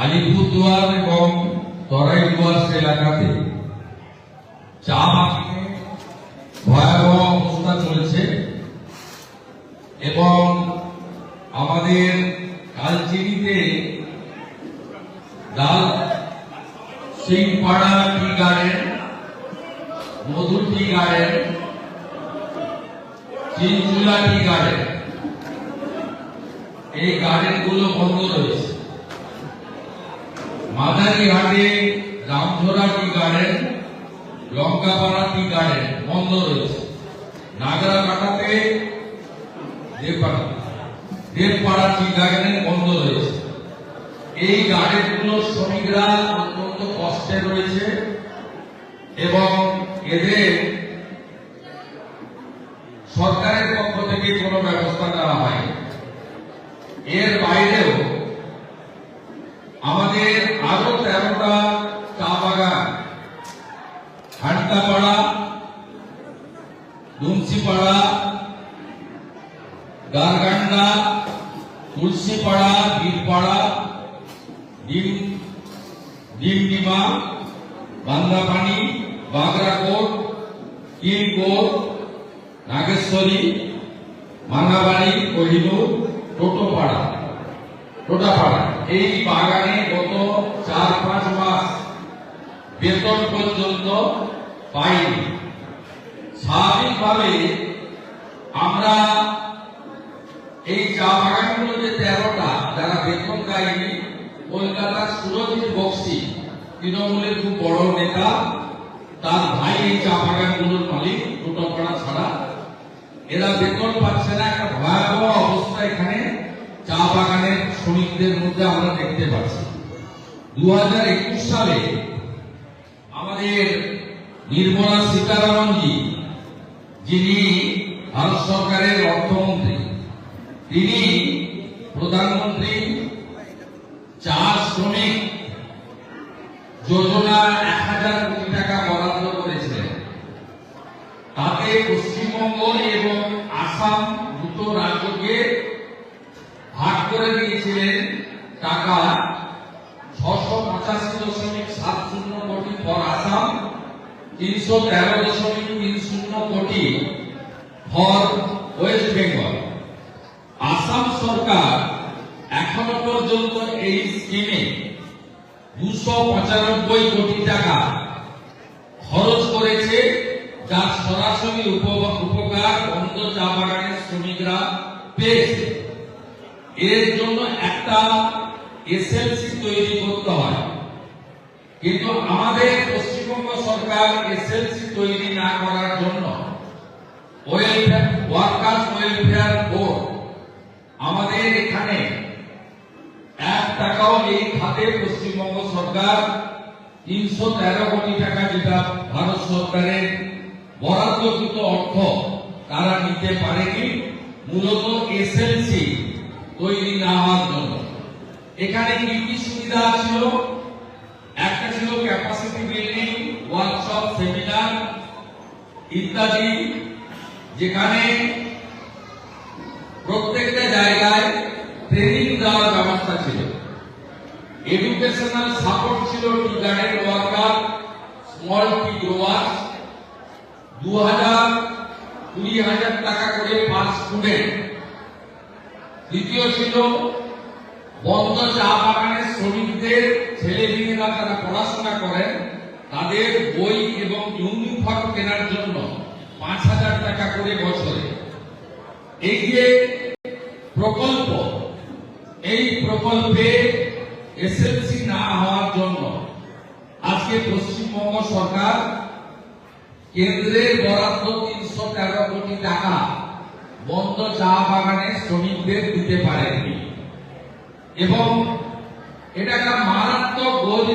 আলিপুরদুয়ার এবং তরাইডুয়ার্স এলাকাতে চা বাগানে ভয়াবহ অবস্থা চলেছে এবং আমাদের কালচিনিতে Lal Singpara tea garden Madhu tea garden Chinchula tea garden এই গার্ডেনগুলো বন্ধ রয়েছে। মাদারিহাটে Ramdhara tea garden Lankapara tea garden বন্ধ রয়েছে। নাগরাকাটাতে দেবপাড়া দেবপাড়া টি গার্ডেন বন্ধ রয়েছে। এই গার্ডেনগুলো শ্রমিকরা অত্যন্ত কষ্টে রয়েছে এবং এদের সরকারের পক্ষ থেকে কোনো ব্যবস্থা নেওয়া হয় এর বাইরেও আমাদের আরও তেরোটা চা বাগান হান্টাপাড়া দুমসিপাড়া গারগান্ডা, তুলসীপাড়া, বীরপাড়া, ডিম, ডিমডিমা, বান্দাপানি, বাগরাকোট, কিলকোট, নাগেশ্বরী, মানাবাড়ি, কোহিনুর, টোটোপাড়া। টোটাপাড়া। এই বাগানে গত বেতন পর্যন্ত পাইনি। স্বাভাবিকভাবে আমরা এই চা বাগানগুলো যে তেরোটা, যারা বেতন পায়নি, কলকাতার সুরজিৎ বক্সি, তৃণমূলের খুব বড় নেতা, তার ভাই এই চা বাগানগুলোর মালিক টোটোপাড়া ছাড়া। এরা বেতন পাচ্ছে না, একটা ভয়াবহ অবস্থা এখানে চা বাগানের শ্রমিকদের মধ্যে আমরা দেখতে পাচ্ছি। দু হাজার একুশ সালে আমাদের নির্মলা সীতারামনজি যিনি ভারত সরকারের অর্থমন্ত্রী তিনি প্রধানমন্ত্রী চা শ্রমিক যোজনা এক হাজার টাকা বরাদ্দ করেছিলেন তাতে পশ্চিমবঙ্গ এবং আসাম দুটো রাজ্যকে ভাগ করে দিয়েছিলেন টাকা ছশো পঁচাশি দশমিক সাত শূন্য কোটি ফর আসাম তিনশো তেরো দশমিক তিন শূন্য crore for West Bengal. Assam সরকার এখনও পর্যন্ত এই স্কিমে দুশো পঁচানব্বই কোটি টাকা খরচ করেছে, যার সরাসরি উপ- উপকার বন্ধ চা বাগানের শ্রমিকরা পেয়েছে। এর জন্য একটা এসএলসি তৈরি করতে হয়। কিন্তু আমাদের পশ্চিমবঙ্গ সরকার এসএলসি তৈরি না করার জন্য ওয়ার্কার্স ওয়েলফেয়ার বোর্ড আমাদের এখানে এক টাকাও এই খাতে পশ্চিমবঙ্গ সরকার। তিনশো তেরো কোটি টাকা যেটা ভারত সরকারের বরাদ্দকৃত অর্থ তারা নিতে পারেনি। মূলত এসএলসি তৈরি না হওয়ার জন্য। এখানে কি কি সুবিধা ছিল? একটা ছিল ক্যাপাসিটি বিল্ডিং ওয়ার্কশপ, সেমিনার ইত্যাদি, যেখানে প্রত্যেকটা জায়গায় ট্রেনিং দেওয়ার ব্যবস্থা ছিল। এডুকেশনাল সাপোর্ট ছিল tea worker small tea grower দু হাজার কুড়ি হাজার টাকা করে পার স্টুডেন্ট দ্বিতীয় ছিল বন্ধ চা বাগানের শ্রমিকদের, ছেলে মেয়েরা যারা পড়াশোনা করেন তাদের বই এবং ইউনিফর্ম কেনার জন্য পাঁচ হাজার টাকা করে বছরে। এই যে প্রকল্প, এই প্রকল্পে এসএলসি না হওয়ার জন্য আজকে পশ্চিমবঙ্গ সরকার কেন্দ্রের বরাদ্দ তিনশো তেরো কোটি টাকা বন্ধ চা বাগানে শ্রমিকদের দিতে পারেনি। এবং এটা একটা মারাত্মক করেছে